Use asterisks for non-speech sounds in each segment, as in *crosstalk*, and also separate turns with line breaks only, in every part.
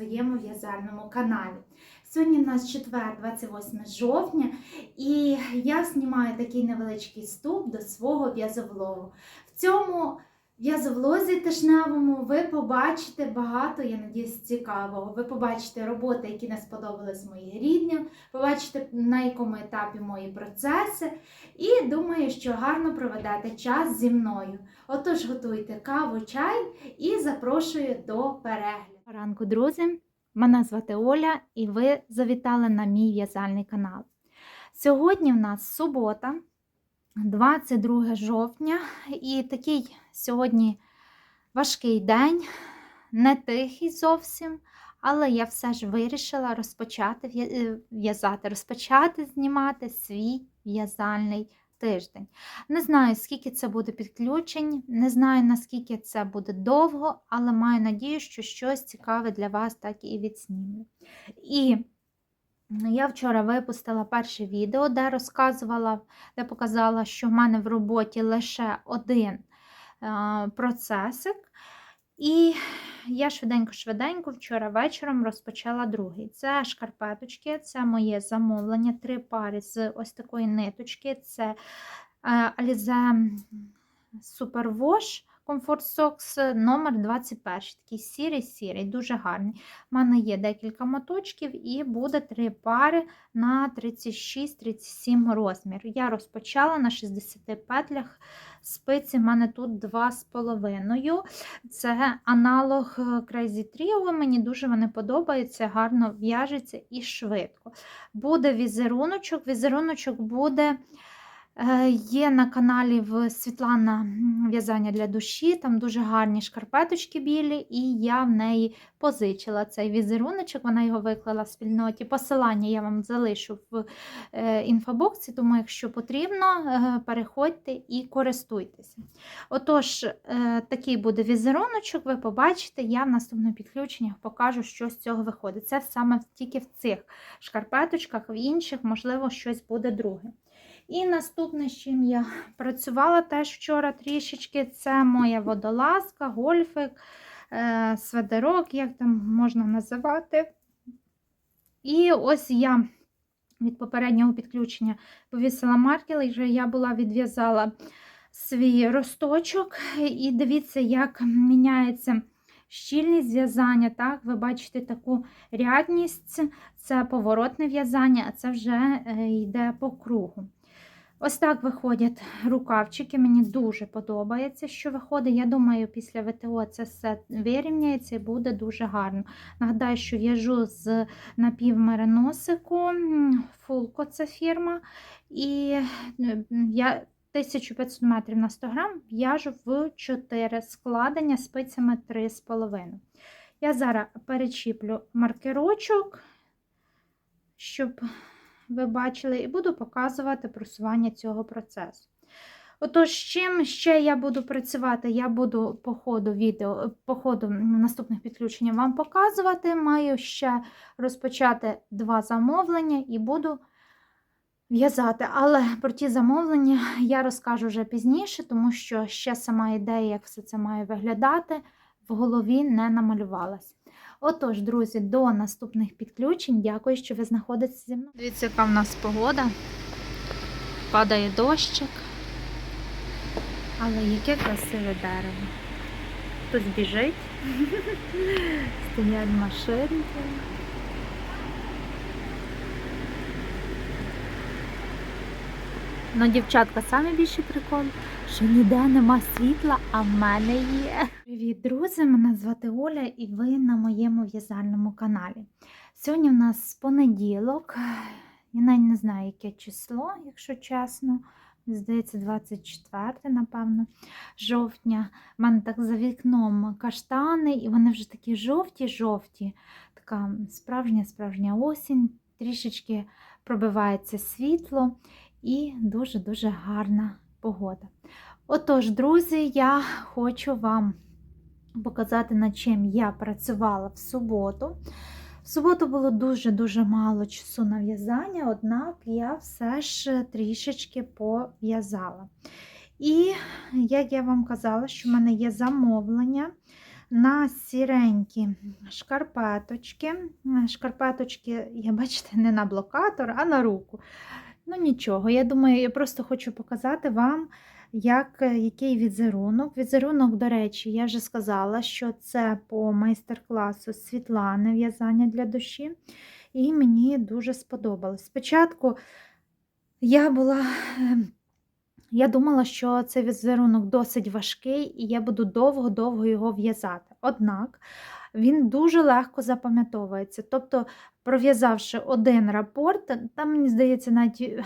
своєму в'язальному каналі. Сьогодні у нас четвер, 28 жовтня, і я знімаю такий невеличкий вступ до свого в'язовлогу. В цьому в'язовлозі тижневому ви побачите багато, я надіюсь, цікавого. Ви побачите роботи, які не сподобались моїм рідним, побачите, на якому етапі мої процеси, і думаю, що гарно проведете час зі мною. Отож, готуйте каву, чай і запрошую до перегляду. Ранку, друзі! Мене звати Оля, і ви завітали на мій в'язальний канал. Сьогодні в нас субота, 22 жовтня, і такий сьогодні важкий день, не тихий зовсім, але я все ж вирішила розпочати в'язати, розпочати знімати свій в'язальний тиждень. Не знаю, скільки це буде підключень, не знаю, наскільки це буде довго, але маю надію, що щось цікаве для вас так і відснімлю. І я вчора випустила перше відео, де розказувала, де показала, що в мене в роботі лише один е, процесик. І я швиденько-швиденько вчора вечором розпочала другий. Це шкарпеточки, це моє замовлення, три пари з ось такої ниточки. Це е, Alize Super Wash Comfort Socks номер 21. Такий сірий-сірий, дуже гарний. У мене є декілька моточків і буде три пари на 36-37 розмір. Я розпочала на 60 петлях. Спиці в мене тут 2,5. Це аналог е, Crazy Trio. Мені дуже вони подобаються, гарно в'яжеться і швидко. Буде візеруночок. Візеруночок буде. Е, Є на каналі в Світлана в'язання для душі, там дуже гарні шкарпеточки білі, і я в неї позичила цей візеруночок, вона його виклала в спільноті. Посилання я вам залишу в е, інфобоксі, тому, якщо потрібно, е, переходьте і користуйтеся. Отож, такий буде візеруночок, ви побачите, я в наступних підключеннях покажу, що з цього виходить. Це саме тільки в цих шкарпеточках, в інших, можливо, щось буде друге. І наступне, з чим я *laughs* працювала теж вчора трішечки, це моя водолазка, гольфик, е, сведерок, як там можна називати. І ось я від попереднього підключення повісила маркер, і вже я була відв'язала свій росточок. І дивіться, як міняється щільність в'язання. Так, ви бачите таку рядність, це поворотне в'язання, а це вже е, йде по кругу. Ось так виходять рукавчики. Мені дуже подобається, що виходить. Я думаю, після ВТО це все вирівняється і буде дуже гарно. Нагадаю, що в'яжу з напівмериносику, фулко це фірма. І е, я 1500 метрів на 100 грам в'яжу в 4 складення спицями 3,5. Я зараз перечіплю маркерочок, щоб ви бачили, і буду показувати просування цього процесу. Отож, чим ще я буду працювати, я буду по ходу відео, по ходу наступних підключень вам показувати. Маю ще розпочати два замовлення і буду в'язати. Але про ті замовлення я розкажу вже пізніше, тому що ще сама ідея, як все це має виглядати, в голові не намалювалась. Отож, друзі, до наступних підключень. Дякую, що ви знаходитеся зі мною. Дивіться, яка в нас погода. Падає дощик. Але яке красиве дерево. Хтось біжить. *laughs* Стоять машинки. Ну, дівчатка, саме більший прикол, що ніде нема світла, а в мене є. Привіт, друзі! Мене звати Оля і ви на моєму в'язальному каналі. Сьогодні в нас понеділок. Я навіть не знаю, яке число, якщо чесно. Здається, 24, напевно, жовтня. У мене так за вікном каштани, і вони вже такі жовті-жовті. Така справжня-справжня осінь, трішечки пробивається світло і дуже-дуже гарна погода. Отож, друзі, я хочу вам показати, над чим я працювала в суботу. В суботу було дуже-дуже мало часу на в'язання, однак я все ж трішечки пов'язала. І, як я вам казала, що в мене є замовлення на сіренькі шкарпеточки. Шкарпеточки, я бачите, не на блокатор, а на руку. Ну нічого, я думаю, я просто хочу показати вам, як, який візерунок. Візерунок, до речі, я вже сказала, що це по майстер-класу Світлани в'язання для душі. І мені дуже сподобалось. Спочатку я була. ем, Я думала, що цей візерунок досить важкий, і я буду довго-довго його в'язати. Однак він дуже легко запам'ятовується. Тобто, пров'язавши один рапорт, там, мені здається, навіть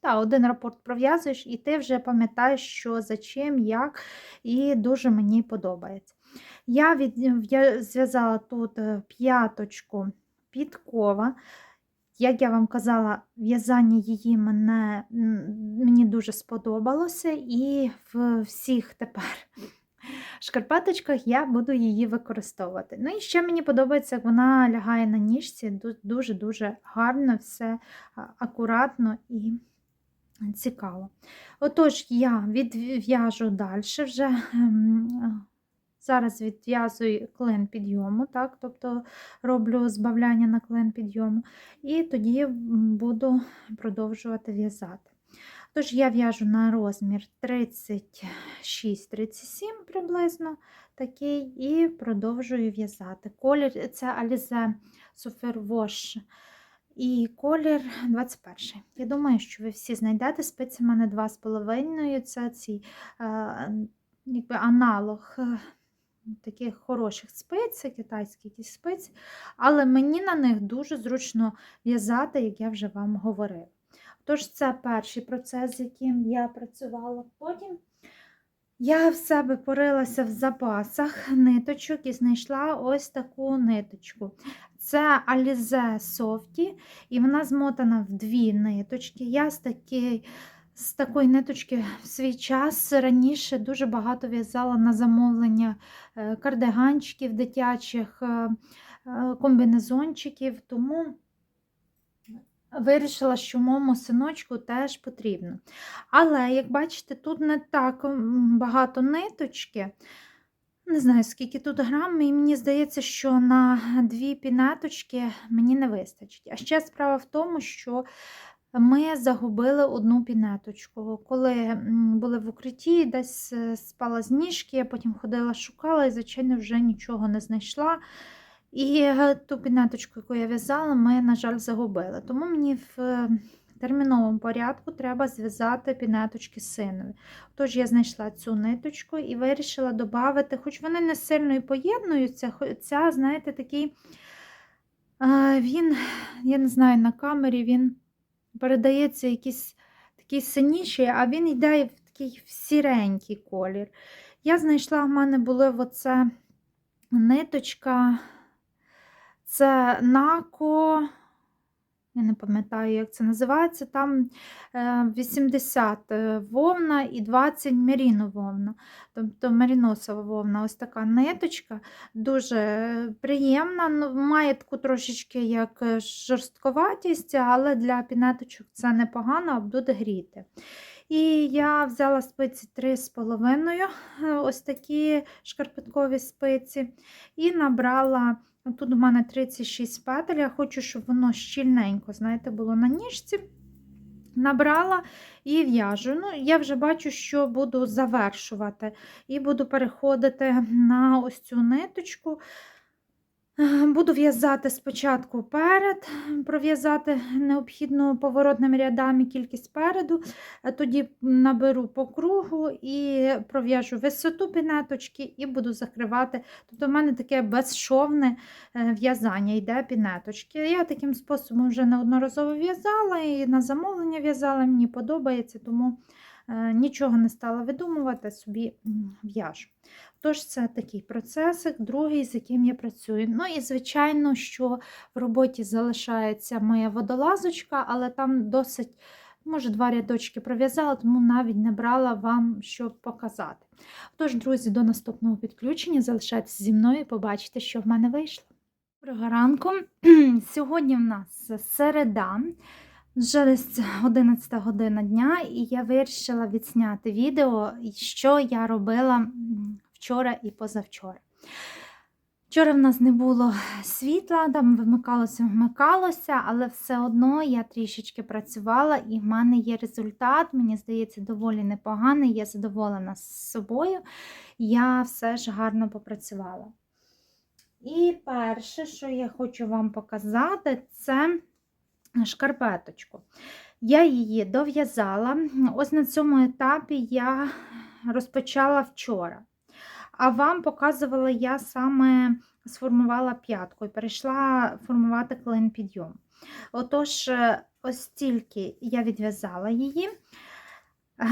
та, один рапорт пров'язуєш, і ти вже пам'ятаєш, що за чим, як, і дуже мені подобається. Я від... зв'язала тут е, п'яточку підкова. Як я вам казала, в'язання її мене, мені дуже сподобалося, і в всіх тепер шкарпеточках я буду її використовувати. Ну і ще мені подобається, як вона лягає на ніжці, дуже-дуже гарно, все акуратно і цікаво. Отож, я відв'яжу далі вже. ем, Зараз відв'язую клин підйому, так, тобто роблю збавляння на клин підйому, і тоді буду продовжувати в'язати. Тож я в'яжу на розмір 36-37 приблизно такий, і продовжую в'язати. Колір це Alize Super Wash. І колір 21. Я думаю, що ви всі знайдете спиці мене 2,5. Це е, якби аналог е, таких хороших спиць, якісь спиці, але мені на них дуже зручно в'язати, як я вже вам говорила. Тож, це перший процес, з яким я працювала. Потім я в себе порилася в запасах ниточок і знайшла ось таку ниточку. Це Alize Softy, і вона змотана в дві ниточки. Я з такої, з такої ниточки в свій час раніше дуже багато в'язала на замовлення е, кардиганчиків дитячих, е, е, комбінезончиків, тому вирішила, що моєму синочку теж потрібно. Але, як бачите, тут не так багато ниточки. Не знаю, скільки тут грам, і мені здається, що на дві пінеточки мені не вистачить. А ще справа в тому, що ми загубили одну пінеточку. Коли були в укритті, десь е, спала з ніжки, я потім ходила, шукала і, звичайно, вже нічого не знайшла. І е, ту пінеточку, яку я в'язала, ми, на жаль, загубили. Тому мені в е, терміновому порядку треба зв'язати пінеточки синові. Тож я знайшла цю ниточку і вирішила додати, хоч вони не сильно і поєднуються, ця, знаєте, такий, е, він, я не знаю, на камері він передається якийсь такий синіший, а він йде в такий сіренький колір. Я знайшла, в мене була оце ниточка. Це нако, я не пам'ятаю, як це називається. Там е, 80 вовна і 20 меріно вовна, тобто меріносова вовна. Ось така ниточка, дуже приємна. ну, Має таку трошечки як е, жорстковатість, але для пінеточок це непогано, а буде гріти. І я взяла спиці 3,5, е, ось такі шкарпеткові спиці, і набрала. Тут у мене 36 петель, я хочу, щоб воно щільненько, знаєте, було на ніжці. Набрала і в'яжу. Ну, я вже бачу, що буду завершувати. І буду переходити на ось цю ниточку. Буду в'язати спочатку перед, пров'язати необхідну поворотними рядами кількість переду, тоді наберу по кругу і пров'яжу висоту пінеточки і буду закривати. Тобто, в мене таке безшовне е, в'язання йде пінеточки. Я таким способом вже неодноразово в'язала і на замовлення в'язала, мені подобається, тому е, нічого не стала видумувати, собі в'яжу. Тож це такий процесик, другий, з яким я працюю. Ну і, звичайно, що в роботі залишається моя водолазочка, але там досить, може, два рядочки пров'язала, тому навіть не брала вам, щоб показати. Тож, друзі, до наступного підключення залишайтеся зі мною і побачите, що в мене вийшло. Доброго ранку. *clears throat* Сьогодні в нас середа. Вже десь 11 година дня, і я вирішила відсняти відео, що я робила вчора і позавчора. Вчора в нас не було світла, там вимикалося, вмикалося, але все одно я трішечки працювала і в мене є результат. Мені здається, доволі непоганий. Я задоволена з собою. Я все ж гарно попрацювала. І перше, що я хочу вам показати, це шкарпеточку. Я її дов'язала. Ось на цьому етапі я розпочала вчора. А вам показувала я саме сформувала п'ятку і перейшла формувати клин підйом. Отож, е, ось тільки я відв'язала її, е,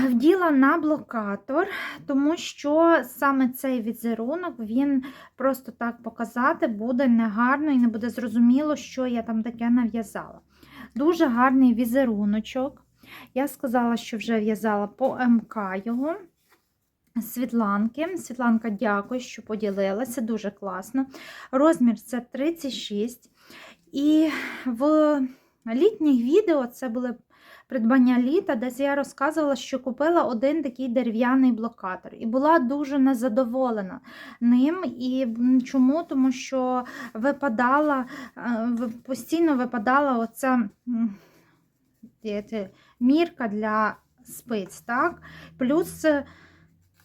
вділа на блокатор, тому що саме цей візерунок він просто так показати буде негарно і не буде зрозуміло, що я там таке нав'язала. Дуже гарний візеруночок. Я сказала, що вже в'язала по МК його. Світланки. Світланка, дякую, що поділилася, дуже класно. Розмір це 36. І в літніх відео це були придбання літа, десь я розказувала, що купила один такий дерев'яний блокатор. І була дуже незадоволена ним. І чому? Тому що випадала, е, постійно випадала оця мірка для спиць. так? Плюс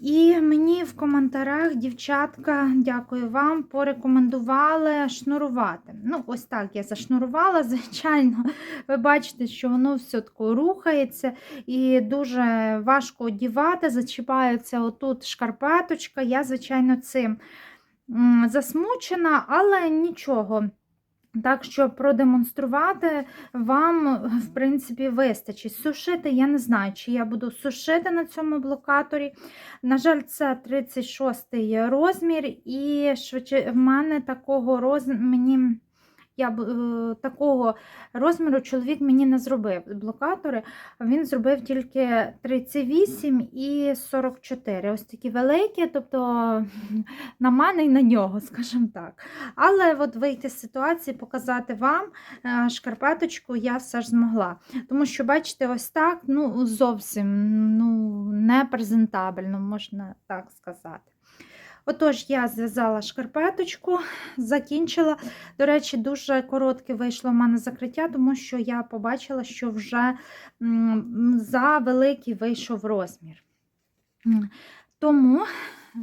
і мені в коментарях, дівчатка, дякую вам, порекомендували шнурувати. Ну, ось так я зашнурувала, *laughs* звичайно, ви бачите, що воно все тако рухається і дуже важко одівати, зачіпається отут шкарпеточка. Я, звичайно, цим засмучена, але нічого. Так що продемонструвати вам, в принципі, вистачить. Сушити, я не знаю, чи я буду сушити на цьому блокаторі. На жаль, це 36 розмір, і швидше в мене такого розміру. Я е, такого розміру чоловік мені не зробив блокатори, він зробив тільки 38 і 44. Ось такі великі, тобто на мене і на нього, скажімо так. Але от вийти з ситуації, показати вам е, шкарпеточку я все ж змогла. Тому що, бачите, ось так ну, зовсім ну, не презентабельно, можна так сказати. Отож, я зв'язала шкарпеточку, закінчила. До речі, дуже коротке вийшло в мене закриття, тому що я побачила, що вже за великий вийшов розмір. Тому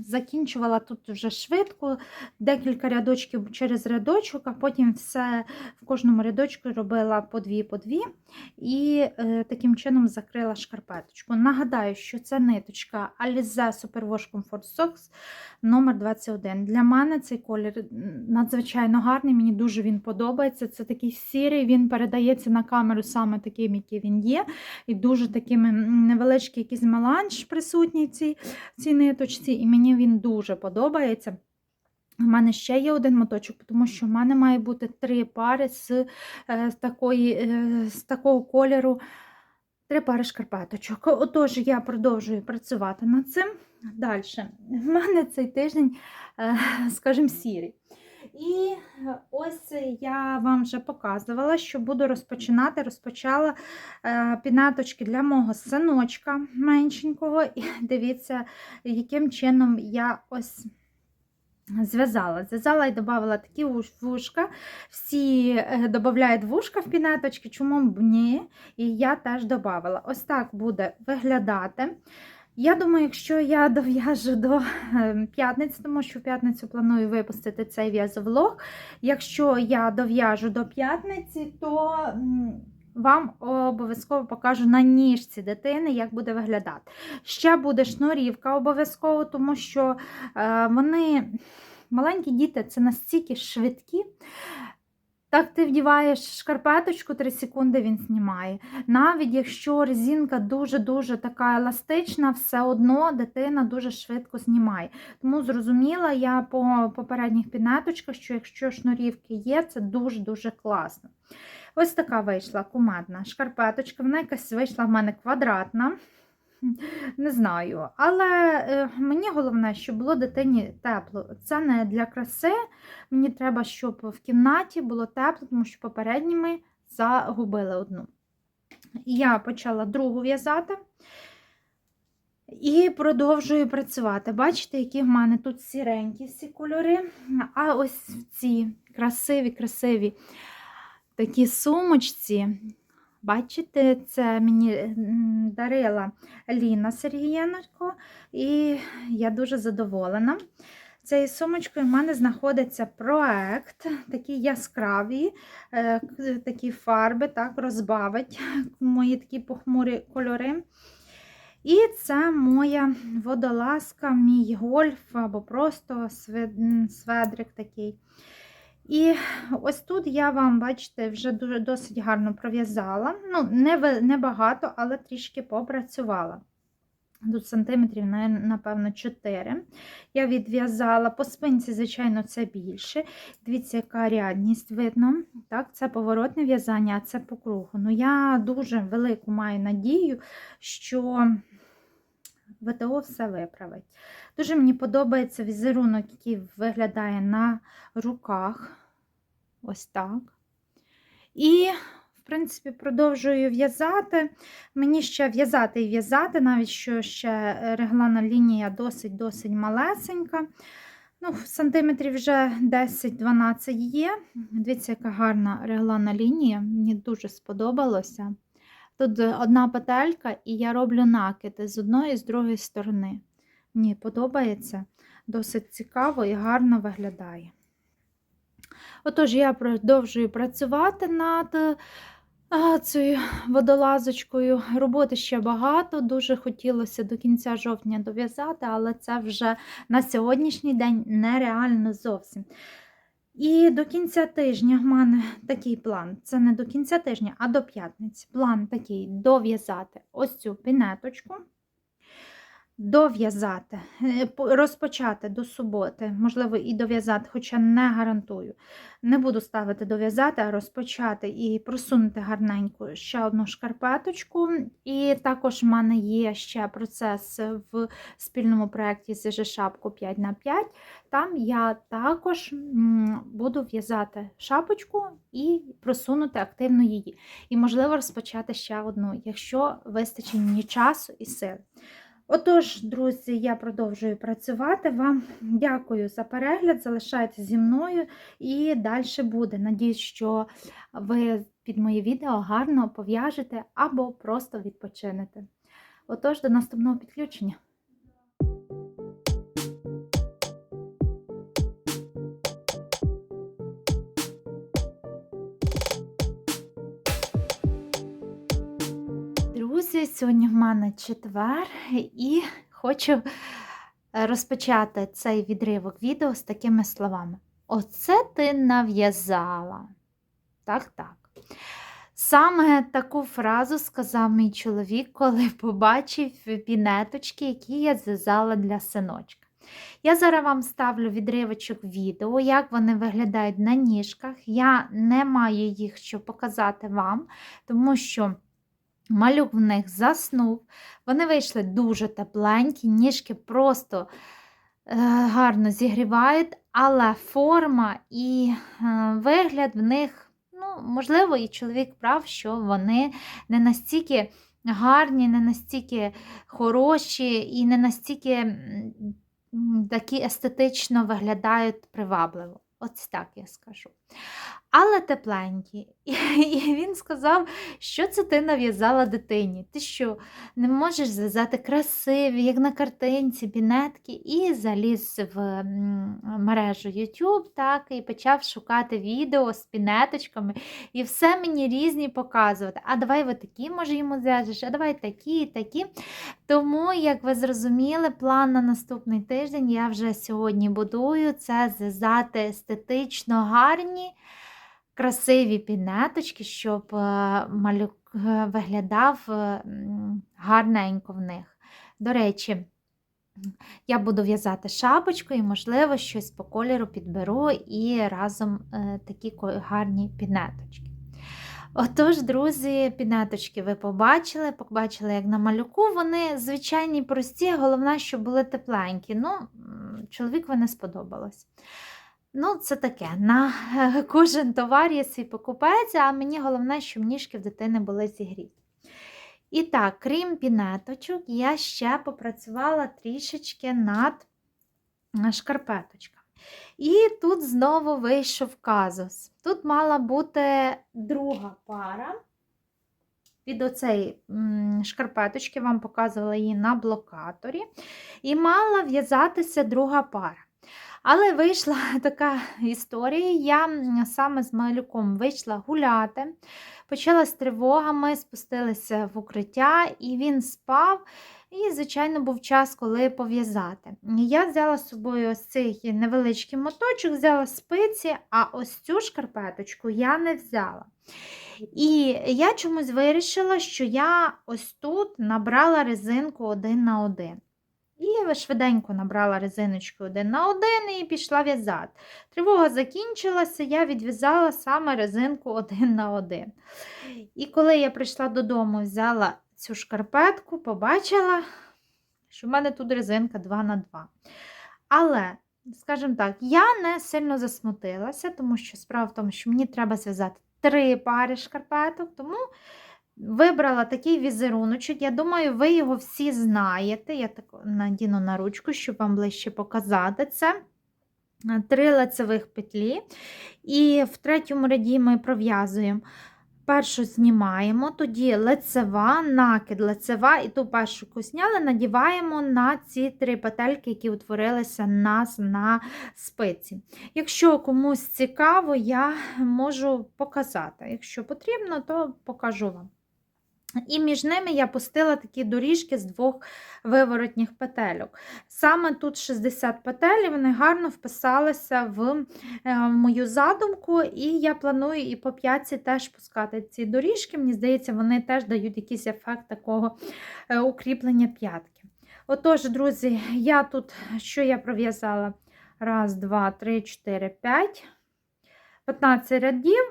закінчувала тут вже швидко, декілька рядочків через рядочок, а потім все в кожному рядочку робила по дві по дві і е, таким чином закрила шкарпеточку. Нагадаю, що це ниточка Alize Superwash Comfort Socks номер 21 Для мене цей колір надзвичайно гарний, мені дуже він подобається. Це такий сірий, він передається на камеру саме таким, який він є. І дуже такими невеличкий якийсь меланж присутній в цій, цій ниточці. І мені він дуже подобається. У мене ще є один моточок, тому що в мене має бути три пари з, е, з, такої, е, з такого кольору, три пари шкарпеточок. Отож, я продовжую працювати над цим. Далі, в мене цей тиждень, е, скажімо, сірий. І ось я вам вже показувала, що буду розпочинати. Розпочала пінаточки для мого синочка меншенького. І *laughs* дивіться, яким чином я ось. Зв'язала, зв'язала і додала такі вушка. Всі е, додають вушка в пінеточки, чому б ні? І я теж додала. Ось так буде виглядати. Я думаю, якщо я *laughs* дов'яжу до ем, п'ятниці, тому що в п'ятницю планую випустити цей в'язовлог. Якщо я дов'яжу до п'ятниці, то вам обов'язково покажу на ніжці дитини, як буде виглядати. Ще буде шнурівка обов'язково, тому що е, вони, маленькі діти, це настільки швидкі. Так, ти вдіваєш шкарпеточку 3 секунди він знімає. Навіть якщо резинка дуже-дуже така еластична, все одно дитина дуже швидко знімає. Тому зрозуміла я по попередніх пінеточках, що якщо шнурівки є, це дуже-дуже класно. Ось така вийшла кумедна шкарпеточка. Вона якась вийшла в мене квадратна. *laughs* Не знаю. Але е, мені головне, щоб було дитині тепло. Це не для краси. Мені треба, щоб в кімнаті було тепло, тому що попередні ми загубили одну. Я почала другу в'язати. І продовжую працювати. Бачите, які в мене тут сіренькі всі кольори. А ось ці красиві, красиві такі сумочці. Бачите, це мені дарила Ліна Сергієнко, і я дуже задоволена. Цією сумочкою в мене знаходиться проект, такі яскраві, е, такі фарби, так, розбавить *laughs* мої такі похмурі кольори. І це моя водолазка, мій гольф або просто сведрик такий. І ось тут я вам, бачите, вже дуже досить гарно пров'язала. Ну, не, не багато, але трішки попрацювала. Тут сантиметрів, напевно, 4. Я відв'язала по спинці, звичайно, це більше. Дивіться, яка рядність видно. Так, це поворотне в'язання, а це по кругу. Ну, я дуже велику маю надію, що ВТО все виправить. Дуже мені подобається візерунок, який виглядає на руках. Ось так. І, в принципі, продовжую в'язати. Мені ще в'язати і в'язати, навіть що ще реглана лінія досить-досить малесенька. Ну, сантиметрів вже 10-12 є. Дивіться, яка гарна реглана лінія. Мені дуже сподобалося. Тут одна петелька, і я роблю накиди з одної і з другої сторони. Мені подобається, досить цікаво і гарно виглядає. Отож, я продовжую працювати над цією водолазочкою. Роботи ще багато. Дуже хотілося до кінця жовтня дов'язати, але це вже на сьогоднішній день нереально зовсім. І до кінця тижня в мене такий план. Це не до кінця тижня, а до п'ятниці. План такий дов'язати ось цю пінеточку. Дов'язати, е, розпочати до суботи, можливо, і дов'язати, хоча не гарантую. Не буду ставити дов'язати, а розпочати і просунути гарненько ще одну шкарпеточку. І також в мене є ще процес в спільному проєкті «Зижи шапку 5 на 5 Там я також буду в'язати шапочку і просунути активно її. І, можливо, розпочати ще одну, якщо вистачить мені часу і сил. Отож, друзі, я продовжую працювати. Вам дякую за перегляд. Залишайтеся зі мною і далі буде. Надіюсь, що ви під моє відео гарно пов'яжете або просто відпочинете. Отож, до наступного підключення. Сьогодні в мене четвер, і хочу е, розпочати цей відривок відео з такими словами. Оце ти нав'язала. Так, так. Саме таку фразу сказав мій чоловік, коли побачив пінеточки, які я зв'язала для синочка. Я зараз вам ставлю відривочок відео, як вони виглядають на ніжках. Я не маю їх що показати вам, тому що. Малюк в них заснув. Вони вийшли дуже тепленькі, ніжки просто е, гарно зігрівають, але форма і е, вигляд в них, ну, можливо, і чоловік прав, що вони не настільки гарні, не настільки хороші і не настільки такі естетично виглядають привабливо. Ось так я скажу. Але тепленькі. *laughs* І він сказав, що це ти нав'язала дитині. Ти що, не можеш зв'язати красиві, як на картинці, бінетки, і заліз в мережу YouTube, так, і почав шукати відео з пінеточками, і все мені різні показувати. А давай ви такі, може, йому зв'яжеш, а давай такі, такі. Тому, як ви зрозуміли, план на наступний тиждень я вже сьогодні будую це зв'язати естетично гарні красиві пінеточки, щоб е, малюк е, виглядав е, гарненько в них. До речі, я буду в'язати шапочку і, можливо, щось по кольору підберу і разом такі гарні пінеточки. Отож, друзі, пінеточки ви побачили, побачили, як на малюку. Вони звичайні прості, головне, щоб були тепленькі. Ну, чоловікові не сподобалось. Ну, це таке. На е, кожен товар є свій покупець, а мені головне, щоб ніжки в дитини були зігріті. І так, крім пінеточок, я ще попрацювала трішечки над е, шкарпеточками. І тут знову вийшов казус. Тут мала бути друга пара. Від оцеї шкарпеточки вам показувала її на блокаторі. І мала в'язатися друга пара. Але вийшла *laughs* така історія. Я саме з малюком вийшла гуляти, почала з тривогами, спустилися в укриття, і він спав. І, звичайно, був час, коли пов'язати. Я взяла з собою ось цей невеличкий моточок, взяла спиці, а ось цю шкарпеточку я не взяла. І я чомусь вирішила, що я ось тут набрала резинку один на один. І швиденько набрала резиночку один на один і пішла в'язати. Тривога закінчилася, я відв'язала саме резинку один на один. І коли я прийшла додому, взяла цю шкарпетку, побачила, що в мене тут резинка 2 на 2. Але, скажімо так, я не сильно засмутилася, тому що справа в тому, що мені треба зв'язати три пари шкарпеток, тому вибрала такий візеруночок. Я думаю, ви його всі знаєте. Я так надіну на ручку, щоб вам ближче показати це. Три лицевих петлі. І в третьому ряді ми пров'язуємо. Першу знімаємо, тоді лицева, накид, лицева, і ту першу яку надіваємо на ці три петельки, які утворилися нас на спиці. Якщо комусь цікаво, я можу показати. Якщо потрібно, то покажу вам. І між ними я пустила такі доріжки з двох виворотніх петельок. Саме тут 60 петель, вони гарно вписалися в, е, в мою задумку, і я планую і по п'ятці теж пускати ці доріжки. Мені здається, вони теж дають якийсь ефект такого е, укріплення п'ятки. Отож, друзі, я тут, що я пров'язала? Раз, два, три, чотири, п'ять. 15 рядів,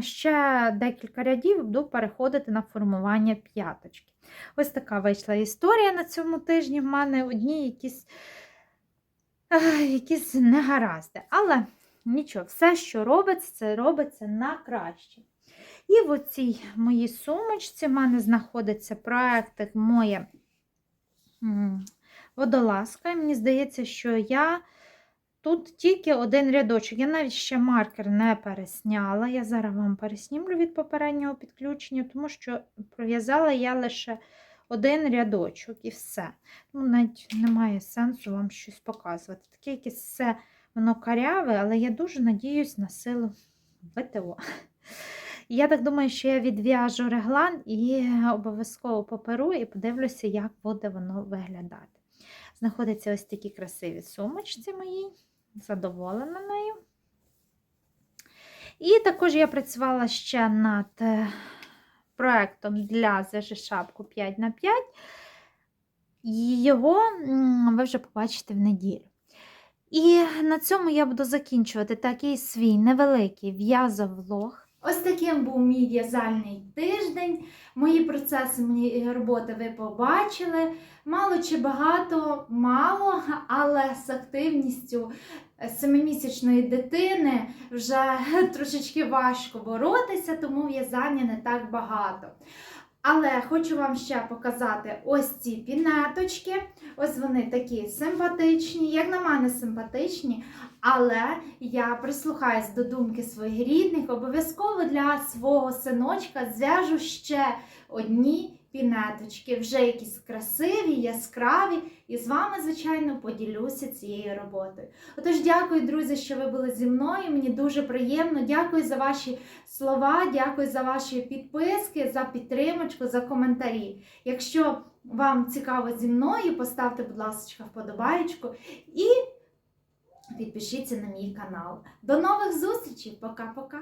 ще декілька рядів буду переходити на формування п'яточки. Ось така вийшла історія на цьому тижні. В мене одні якісь якісь негаразди. Але нічого, все, що робиться, це робиться на краще. І в оцій моїй сумочці в мене знаходиться проєктик моє водолазка. І мені здається, що я. Тут тільки один рядочок. Я навіть ще маркер не пересняла. Я зараз вам переснімлю від попереднього підключення, тому що пров'язала я лише один рядочок і все. Ну, Навіть немає сенсу вам щось показувати. Таке якесь все воно каряве, але я дуже надіюсь на силу ВТО. Я так думаю, що я відв'яжу реглан і обов'язково поперу і подивлюся, як буде воно виглядати. Знаходяться ось такі красиві сумочці мої задоволена нею. І також я працювала ще над проектом проєктом для ЗЖ шапку 5 на 5 його ви вже побачите в неділю. І на цьому я буду закінчувати такий свій невеликий в'язовлог. Ось таким був мій в'язальний тиждень. Мої процеси, мої роботи ви побачили. Мало чи багато, мало, але з активністю семимісячної дитини вже *laughs* трошечки важко боротися, тому в'язання не так багато. Але хочу вам ще показати ось ці пінеточки. Ось вони такі симпатичні, як на мене, симпатичні. Але я прислухаюсь до думки своїх рідних, обов'язково для свого синочка зв'яжу ще одні пінеточки, вже якісь красиві, яскраві, і з вами, звичайно, поділюся цією роботою. Отож, дякую, друзі, що ви були зі мною. Мені дуже приємно. Дякую за ваші слова, дякую за ваші підписки, за підтримочку, за коментарі. Якщо вам цікаво зі мною, поставте, будь ласка, вподобаєчку і підпишіться на мій канал. До нових зустрічей! Пока-пока!